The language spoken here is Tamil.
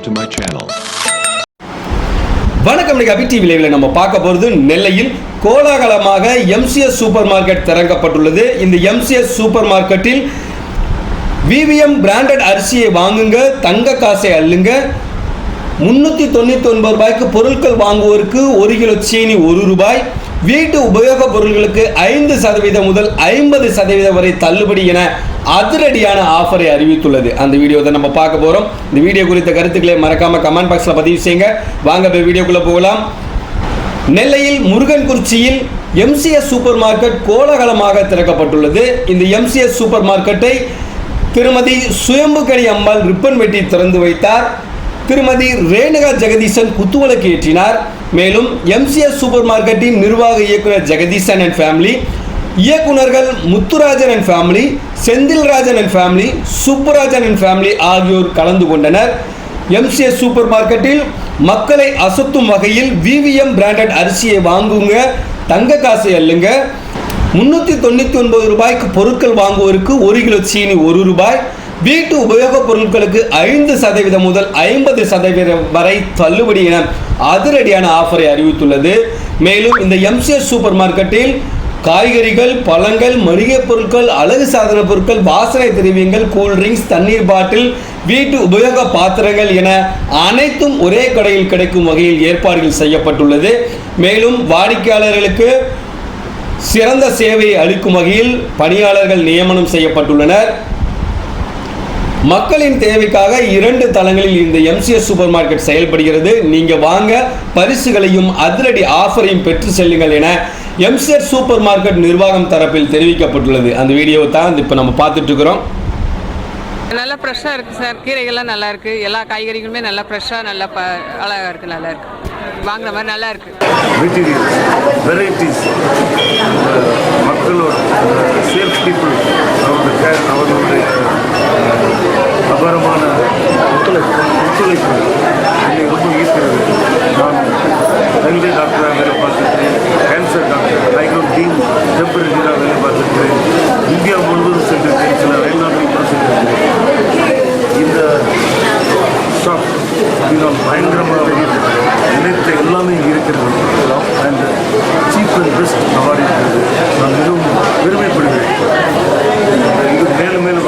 subscribe to my channel. வணக்கம் இன்னைக்கு அபி டிவி நம்ம பார்க்க போகிறது நெல்லையில் கோலாகலமாக எம்சிஎஸ் சூப்பர் மார்க்கெட் திறக்கப்பட்டுள்ளது. இந்த எம்சிஎஸ் சூப்பர் மார்க்கெட்டில் விவிஎம் பிராண்டட் அரிசியை வாங்குங்க தங்க காசை அள்ளுங்க. முந்நூற்றி தொண்ணூற்றி ஒன்பது ரூபாய்க்கு பொருட்கள் வாங்குவோருக்கு ஒரு கிலோ சீனி ஒரு ரூபாய். வீட்டு உபயோகப் பொருட்களுக்கு ஐந்து சதவீதம் முதல் ஐம்பது சதவீதம் வரை தள்ளுபடி என அதிரடியான ஆஃபரை அறிவித்துள்ளது. அந்த வீடியோ தான் நம்ம பார்க்க போகிறோம் இந்த வீடியோ குறித்த கருத்துக்களை மறக்காம கமெண்ட் பாக்ஸில் பதிவு செய்யுங்க. வாங்க போய் வீடியோக்குள்ளே போகலாம். நெல்லையில் முருகன்குறிச்சியில் எம்சிஎஸ் சூப்பர் மார்க்கெட் கோலாகலமாக திறக்கப்பட்டுள்ளது. இந்த எம்சிஎஸ் சூப்பர் மார்க்கெட்டை திருமதி சுயம்புகனி அம்மாள் ரிப்பன் வெட்டி திறந்து வைத்தார். திருமதி ரேணுகா ஜெகதீசன் குத்துவிளக்கு ஏற்றினார். மேலும் எம்சிஎஸ் சூப்பர் மார்க்கெட்டின் நிர்வாக இயக்குனர் ஜெகதீசன் அண்ட் ஃபேமிலி இயக்குனர்கள் Muthurajan and family Senthilrajan and family Subburajan and family ஆகியோர் கலந்து கொண்டனர். எம்சிஎஸ் சூப்பர் மார்க்கெட்டில் மக்களை அசத்தும் வகையில் விவிஎம் பிராண்டட் அரிசியை வாங்குங்க தங்க காசை அல்லுங்க முந்நூற்றி தொண்ணூற்றி ஒன்பது ரூபாய்க்கு பொருட்கள் வாங்குவோருக்கு ஒரு கிலோ சீனி ஒரு ரூபாய். வீட்டு உபயோகப் பொருட்களுக்கு ஐந்து சதவீதம் முதல் ஐம்பது சதவீதம் வரை தள்ளுபடி என அதிரடியான ஆஃபரை அறிவித்துள்ளது. மேலும் இந்த எம்சிஎஸ் சூப்பர் மார்க்கெட்டில் காய்கறிகள் பழங்கள் மளிகைப் பொருட்கள் அழகு சாதன பொருட்கள் வாசனை திரவியங்கள் கூல்ட்ரிங்க்ஸ் தண்ணீர் பாட்டில் வீட்டு உபயோக பாத்திரங்கள் என அனைத்தும் ஒரே கடையில் கிடைக்கும் வகையில் ஏற்பாடுகள் செய்யப்பட்டுள்ளது. மேலும் வாடிக்கையாளர்களுக்கு சிறந்த சேவையை அளிக்கும் வகையில் பணியாளர்கள் நியமனம் செய்யப்பட்டுள்ளனர். மக்களின் தேவைக்காக இரண்டு தளங்களில் இந்த எம்சிஎஸ் சூப்பர் மார்க்கெட் செயல்படுகிறது. நீங்க வாங்க பரிசுகளையும் அதிரடி ஆஃபரையும் பெற்று செல்லுங்கள் என எம்சிஎஸ் சூப்பர் மார்க்கெட் நிர்வாகம் தரப்பில் தெரிவிக்கப்பட்டுள்ளது. அந்த வீடியோவை தான் இப்போ நம்ம பார்த்துட்டு இருக்கிறோம். நல்லா ஃப்ரெஷ்ஷாக இருக்குது சார். கீரைகள்லாம் நல்லா இருக்குது எல்லா காய்கறிகளுமே நல்லா ஃப்ரெஷ்ஷாக நல்லா ப அழகாக இருக்குது நல்லா இருக்குது வாங்குற மாதிரி நல்லா இருக்குது மெட்டீரியல்ஸ் வெரைட்டிஸ் மக்களோட சேல்ஸ் பீப்புள் ஒத்துழைப்பு ஒத்துழைப்பு என்னை ரொம்ப ஈர்க்கிறது நான் ரயில்வே டாக்டராக வேலை பார்த்துருக்கிறேன் கேன்சர் டாக்டர் மைக்ரோன் டீம் டெம்பரரியாக வேலை பார்த்துருக்கிறேன் இந்தியா முழுவதும் சென்றிருக்கேன் சில வெளிநாட்டில் கூட சென்றிருக்கிறேன் இந்த ஷாப் இதனால் பயங்கரமாக நினைத்த எல்லாமே இருக்கிறது. And cheap and best award இருக்கிறது. நான் மிகவும் பெருமைப்படுகிறேன். இது மேலும் மேலும்